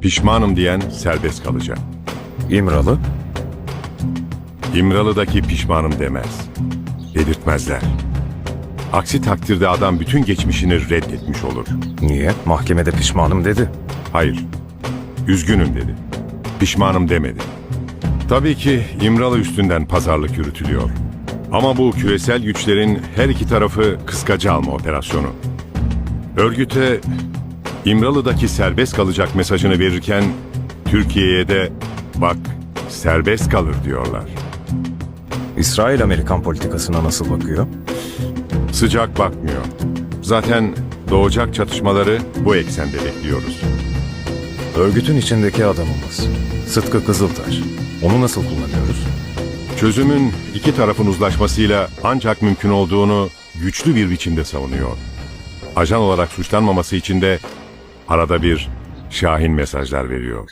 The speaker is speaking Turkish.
Pişmanım diyen serbest kalacak. İmralı? İmralı'daki pişmanım demez. Dedirtmezler. Aksi takdirde adam bütün geçmişini reddetmiş olur. Niye? Mahkemede pişmanım dedi. Hayır, üzgünüm dedi. Pişmanım demedi. Tabii ki İmralı üstünden pazarlık yürütülüyor. Ama bu küresel güçlerin her iki tarafı kıskaca alma operasyonu. Örgüte İmralı'daki serbest kalacak mesajını verirken Türkiye'ye de bak serbest kalır diyorlar. İsrail Amerikan politikasına nasıl bakıyor? Sıcak bakmıyor. Zaten doğacak çatışmaları bu eksende bekliyoruz. Örgütün içindeki adamımız. Sıtkı Kızıltaş. Onu nasıl kullanıyoruz? Çözümün iki tarafın uzlaşmasıyla ancak mümkün olduğunu güçlü bir biçimde savunuyor. Ajan olarak suçlanmaması için de arada bir şahin mesajlar veriyor.